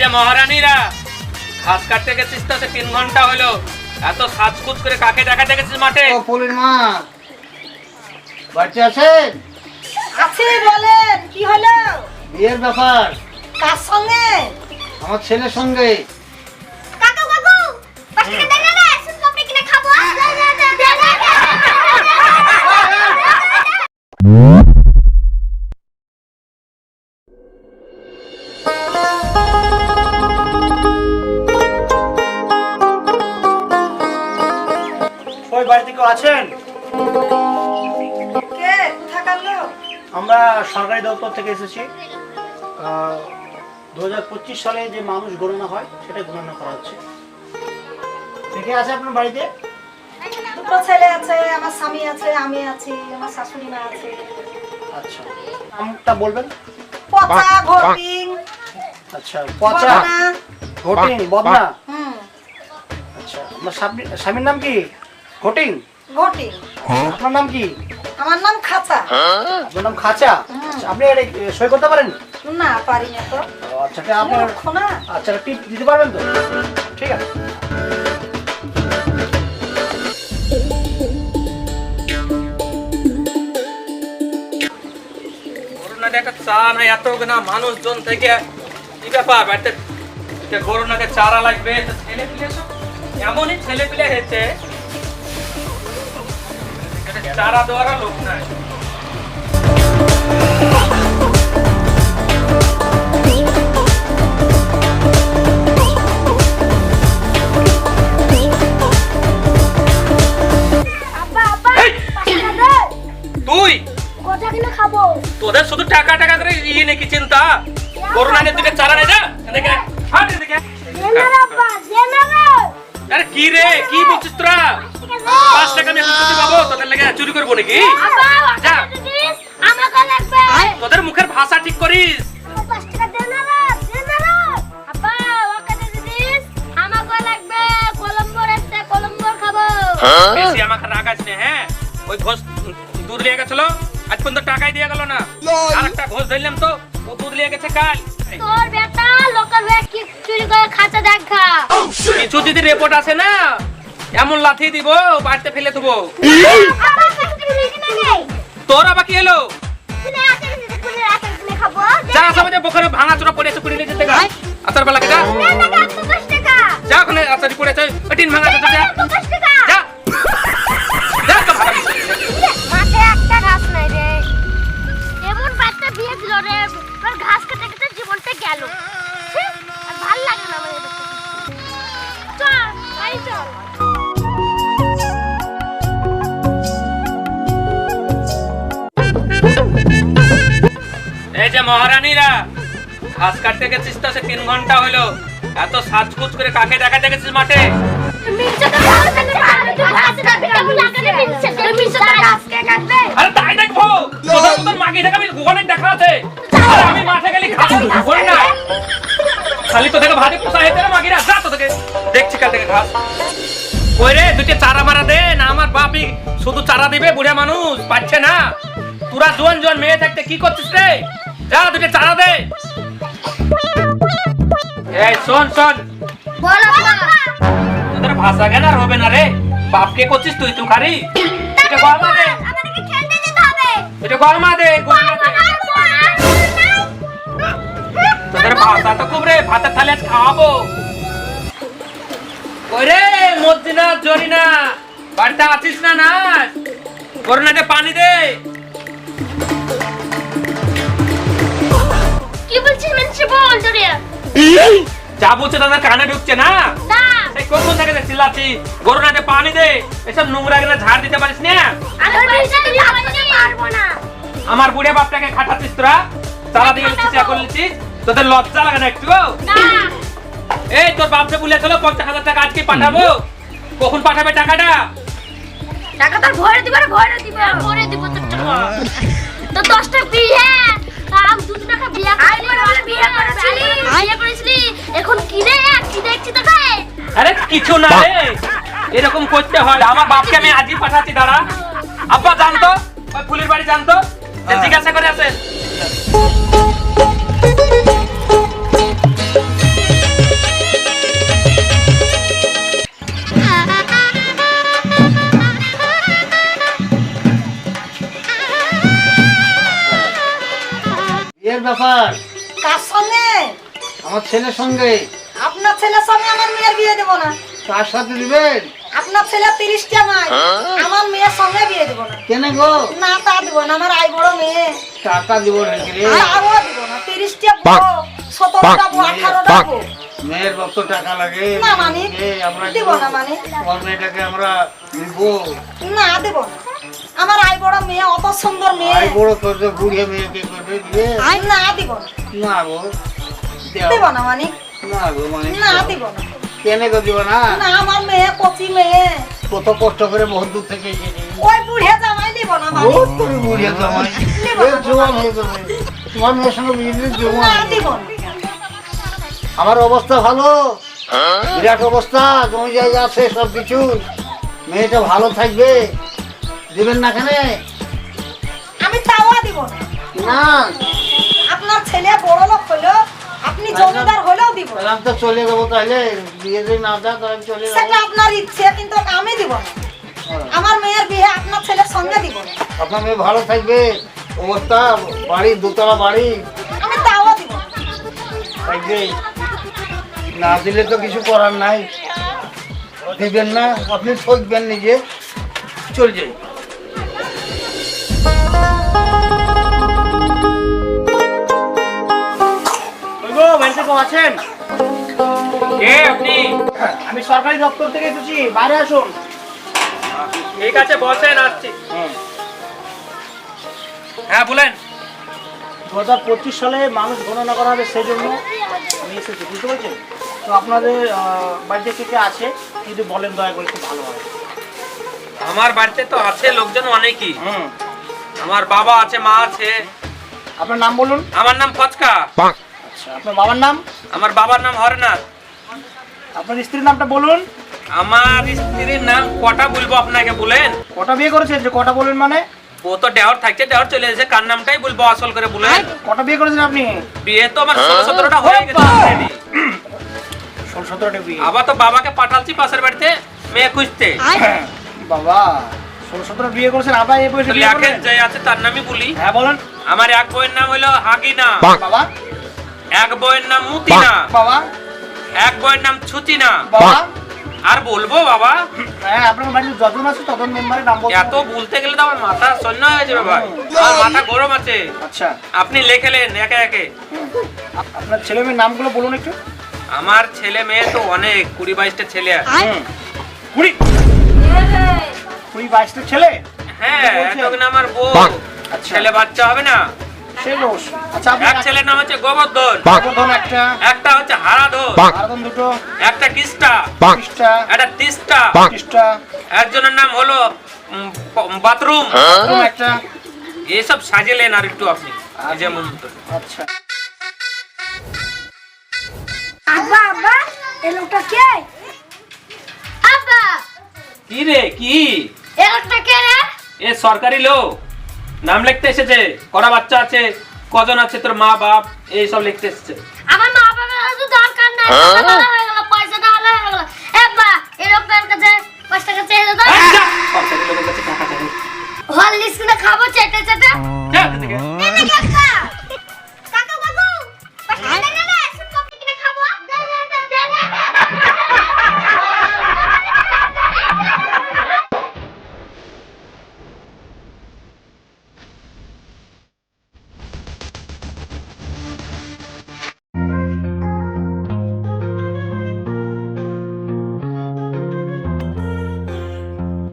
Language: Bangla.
যে মহারানীরা ঘাস কাটতে গেছিস তো সে তিন ঘণ্টা হলো। এত সাজকুজ করে কাকে দেখাতে গেছিস মাঠে? ও পুলির মা। বাড়িতে আছেন? আছে বলেন কি হলো? বিয়ের ব্যাপার। কার সঙ্গে? আমার ছেলের সঙ্গে। কাকু কাকু পাঁচ কেউ আছেন? কে? কোথাকার লোক আমরা সরকারি দপ্তর থেকে এসেছি। দু হাজার পঁচিশ সালে যে মানুষ গণনা হয় সেটা গণনা করা হচ্ছে। কে আছে আপনার বাড়িতে? দুটো ছেলে আছে আমার স্বামী আছে আমি আছি আমার শাশুড়ি মা আছে। আচ্ছা। নামটা বলবেন? পচা ঘটিং আচ্ছা পচা ঘটিং বদনা। হুম। আচ্ছা স্বামী- স্বামীর নাম কি? ঘটিং ঘটিং। আপনার নাম কি? আমার নাম খাঁচা। আপনার নাম খাঁচা? আচ্ছা, আপনি এটা সই করতে পারেন? না পারি না তো। আচ্ছা আপনার আচ্ছা টিপ দিতে পারবেন তো? ঠিক আছে। একটা চা নাই এত না মানুষজন থেকে কি ব্যাপার? বাড়িতে চারা লাগবে? ছেলে পিলে সব এমনই ছেলে পিলে হয়েছে। চারা দেওয়ার লোক নাই। তুই? কিনে খাব। তোদের শুধু টাকা টাকা করে ইয়ে নাকি চিন্তা? করোনা নিয়ে তুই চারা নেই যা। এদিকে হাট এদিকে আরে কি রে? কি বলছিস তোরা পাঁচ টাকা আমি এখন পাবো তোদের লেগে চুরি করব নাকি? যা। তোদের মুখের ভাষা ঠিক করিস। পাঁচ টাকা দে না রে দে না রে। ওকে দিয়ে দিস আমাকে লাগবে। কলম্বো রাস্তা কলম্বো খাব। বেশি আমাকে রাগাস নে হ্যাঁ? ওই ঘোষ দুধ লিয়ে গেছিল আজ পর্যন্ত টাকাই দিয়ে গেল না। আর একটা ঘোষ ধরলাম তো ও দুধ লিয়ে গেছে কাল। তোর বেটা লোকাল হয়ে কি চুরি করে খাঁচা দেখা কিছু যদি রিপোর্ট আসে না? এমন লাথি দিব বাড়িতে ফেলে দেবো। তোর আবার কি খাব যা সবাই বোখারে ভাঙা চোরা পড়েছে কুড়ি নিয়ে যেতে গা যা। যা ওখানে পড়েছে টিন ভাঙা চোরা যে মহারানীরা ঘাস কাটতে গেছিস তো সে তিন ঘণ্টা হলো। এত সাজকুজ করে কাকে দেখাতে গেছিস মাঠে? আরে তাই দেখব দেখাবি দেখা আছে। আমি মাঠে গেলি ঘাস না। খালি তো থেকে ভাতে পোষা হেতে না মাগিরা যা তো থেকে দেখছি কাল থেকে ঘাস। কই রে দুটো চারা মারা দে না আমার বাপি শুধু চারা দিবে বুড়া মানুষ পাচ্ছে না। তোরা জোয়ান জোয়ান মেয়ে থাকতে কি করছিস রে? যা দুটো চারা দে। এই শোন শোন। বল তোদের ভাষা জ্ঞান আর হবে না রে। বাপকে করছিস তুই তুই খারি এটা দে। খেলতে যেতে হবে। এটা গরমা দে দে। তোদের ভাষা তো খুব রে ভাতের থালে আজ খাওয়াবো। ওরে মজ্জিনা জরিনা বাড়িতে আছিস না না করোনাতে পানি দে। কি বলছিস মিনছে বল তোরে যা বলছে তাদের কানে ঢুকছে না? না। এই কখন থেকে চিল্লাচ্ছি? করোনাতে পানি দে এসব নোংরা গেলে ঝাড় দিতে পারিস না? আমি পয়সা দিতে পারব না। আমার বুড়ে বাপটাকে খাটাচ্ছিস তোরা? তারা দিয়ে চিন্তা করলিছিস তোদের লজ্জা লাগে না একটু? না। এই তোর বাপকে বলেছিল পঞ্চাশ হাজার টাকা আজকে পাঠাবো। কখন পাঠাবে টাকাটা? টাকা তোর ভরে দিবার ভরে দিব। ভরে দিব তোর টাকা। তো দশটা বিয়ে। কাম দুটো টাকা বিয়ে করে বিয়ে করেছিলি। বিয়ে করেছিলি। এখন কি রে কি দেখছি তোকে? আরে কিছু না রে এরকম করতে হয়। আমার বাপকে আমি আজই পাঠাচ্ছি দাঁড়া। আব্বা জানতো? ওই ফুলের বাড়ি জানতো? জিজ্ঞাসা করে আসেন। এর ব্যাপার? কার সঙ্গে? আমার ছেলের সঙ্গে। আপনার ছেলের সঙ্গে আমার মেয়ের বিয়ে দেবো না। কার সাথে দিবেন? আপনার ছেলে তিরিশটা মাই আমার মেয়ের সঙ্গে বিয়ে দেবো না। কেন গো? না তা দেবো না আমার আই বড় মেয়ে। টাকা দিব নাকি রে? তাও দেবো না তিরিশটা বউ সতেরোটা বউ আঠারোটা বউ। মেয়ের কত টাকা লাগে? না মানে দেব না মানে। তোমার মেয়েটাকে আমরা নিব। না দেবো না। আমার আই বড় মেয়ে অত সুন্দর মেয়ে। আই বড় করতে বুড়িয়ে মেয়েকে করবে দিয়ে আই না দিব না। গো। দেব না মানে? না গো মানে না দিব না। কেন গো দিব না? না আমার মেয়ে কচি মেয়ে। কত কষ্ট করে বহুত দূর থেকে এসেছি। ওই বুড়ে জামাই দিব না মানে? বহুত করে বুড়িয়ে তো আমার এ জোয়ান হয়ে যাবে। তোমার মেয়ের সঙ্গে বিয়ে জোয়ান না দিব আমার অবস্থা ভালো। বিরাট অবস্থা জমি জায়গা আছে সব কিছু মেয়েটা ভালো থাকবে। দিবেন না কেন? আমি তাওয়া দিব। না। না আপনার ছেলে বড় লোক হলো আপনি জমিদার হলেও দিব। আমি তো চলে যাব তাহলে। বিয়ে যদি না দেয় তাহলে চলে সেটা যাব আপনার ইচ্ছে কিন্তু আমি দিব না। আমার মেয়ের বিয়ে আপনার ছেলের সঙ্গে দিব না। আপনার মেয়ে ভালো থাকবে। অবস্থা বাড়ি দোতলা বাড়ি। আমি তাওয়া দিব। থাকবে। না দিলে তো কিছু করার নাই। দেবেন না আপনি ঠকবেন নিজে। চল যাই। আছেন? কে আপনি? আমি সরকারি দপ্তর থেকে এসেছি বাইরে আসুন। ঠিক আছে বসেন আসছি। হ্যাঁ বলেন। দু হাজার পঁচিশ সালে মানুষ গণনা করা হবে সেই জন্য আমি এসেছি বুঝতে পারছেন? তো আপনাদের বাড়িতে কে কে আছে যদি বলেন দয়া করে খুব ভালো হয়। আমার বাড়িতে তো আছে লোকজন অনেকই। হুম। আমার বাবা আছে মা আছে। আপনার নাম বলুন। আমার নাম ফচকা। আচ্ছা আপনার বাবার নাম? আমার বাবার নাম হরনাথ। আপনার স্ত্রীর নামটা বলুন। আমার স্ত্রীর নাম কটা বলব আপনাকে বলেন? কটা বিয়ে করেছেন যে কটা বলুন মানে? ও তো দেওয়ার থাকছে দেওয়ার চলে এসেছে কার নামটাই বলব আসল করে বলেন? কটা বিয়ে করেছেন আপনি? বিয়ে তো আমার ষোলো সতেরোটা হয়ে গেছে already। ষোলো সতেরোটা বিয়ে। আবার তো বাবাকে পাঠালছি পাশের বাড়িতে মেয়ে খুঁজতে। বাবা। ষোলো সতেরো বিয়ে করেছেন আবার এই বয়সে বিয়ে করলেন? যে আছে তার নামই বলি। হ্যাঁ বলুন। আমার এক বইয়ের নাম হলো হাগিনা। বাবা। এক বইয়ের নাম মুতিনা। বাবা। এক বইয়ের নাম ছুচিনা বাবা। আর বলব বাবা? হ্যাঁ আপনার বাড়িতে যতজন আছে ততজন মেম্বারের নাম বলুন এত বলতে গেলে তো আমার মাথা শূন্য হয়ে যাবে ভাই। আমার মাথা গরম আছে। আচ্ছা। আপনি লেখেলেন একে একে। আপ- আপনার ছেলে মেয়ের নামগুলো বলুন একটু। আমার ছেলে মেয়ে তো অনেক কুড়ি বাইশটা ছেলে আছে। হুম। কুড়ি। কুড়ি বাইশটা ছেলে? হ্যাঁ আমার বউ। আচ্ছা। ছেলে বাচ্চা হবে না? সে দোষ। আচ্ছা আপনি এক ছেলের নাম হচ্ছে গোবর্ধন। গোবর্ধন একটা। একটা হচ্ছে হারাধন। আরাধন দুটো। একটা কিস্টা একটা তিস্তা। ত্রিশটা একজনের নাম হলো বাথরুম। বাথরুম একটা। এসব সাজেলেন আর একটু আপনি যেমন। আচ্ছা। আব্বা আব্বা এই লোকটা কে? আব্বা! কি রে কি? এ সরকারি লোক। নাম লিখতে এসেছে কটা বাচ্চা আছে, কজন আছে তোর মা, বাপ এইসব লিখতে এসেছে।